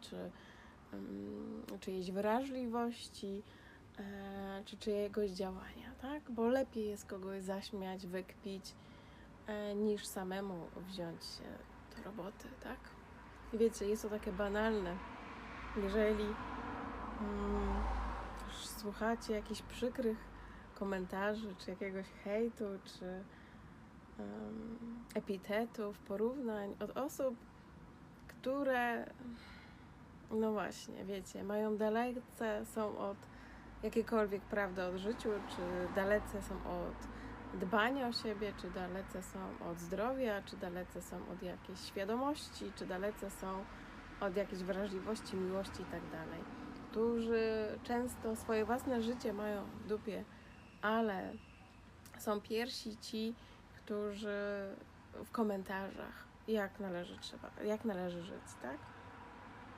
czy czyjejś wrażliwości, e, czy czyjegoś działania, tak? Bo lepiej jest kogoś zaśmiać, wykpić, e, niż samemu wziąć się do roboty, tak? I wiecie, jest to takie banalne. Jeżeli mm, słuchacie jakichś przykrych komentarzy, czy jakiegoś hejtu, czy um, epitetów, porównań od osób, które, no właśnie, wiecie, mają dalece, są od jakiejkolwiek prawdy o życiu, czy dalece są od dbania o siebie, czy dalece są od zdrowia, czy dalece są od jakiejś świadomości, czy dalece są od jakiejś wrażliwości, miłości tak dalej. Którzy często swoje własne życie mają w dupie, ale są pierwsi ci, którzy w komentarzach jak należy trzeba, jak należy żyć, tak?